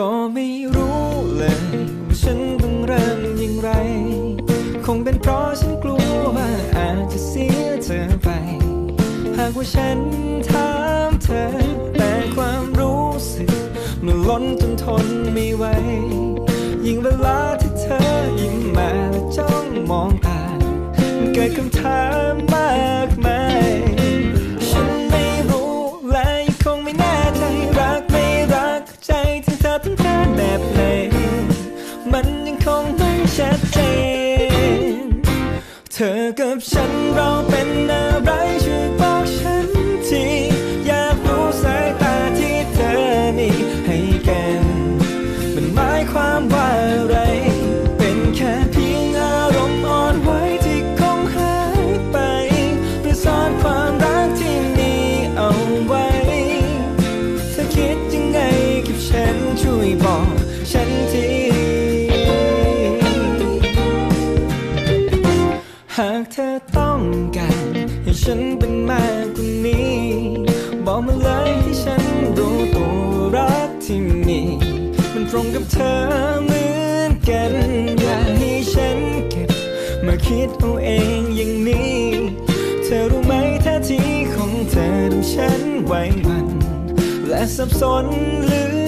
ก็ไม่รู้เลยว่าฉันต้องเริ่มอย่างไร คงเป็นเพราะฉันกลัวว่าอาจจะเสียเธอไป หากว่าฉันถามเธอ แต่ความรู้สึก มันล้นจนทนไม่ไหว ยิ่งเวลาที่เธอยิ้มมาและจ้องมองตา มันเกิดคำถามมาาแบบไหนมันยังคงไม่ชัดเจน เธอกับฉันเรา วยบอกฉันทีหากเธอต้องการให้ฉันเป็นมากกว่านี้ บอกมาเลยให้ฉันรู้ตัวรักที่มีมันตรงกับเธอเหมือนกันอย่าให้ฉันเก็บ มาคิดเอาเองอย่างนี้ เธอรู้ไหมท่าทีของเธอทำฉันไหวหวัน และสับสนหลือ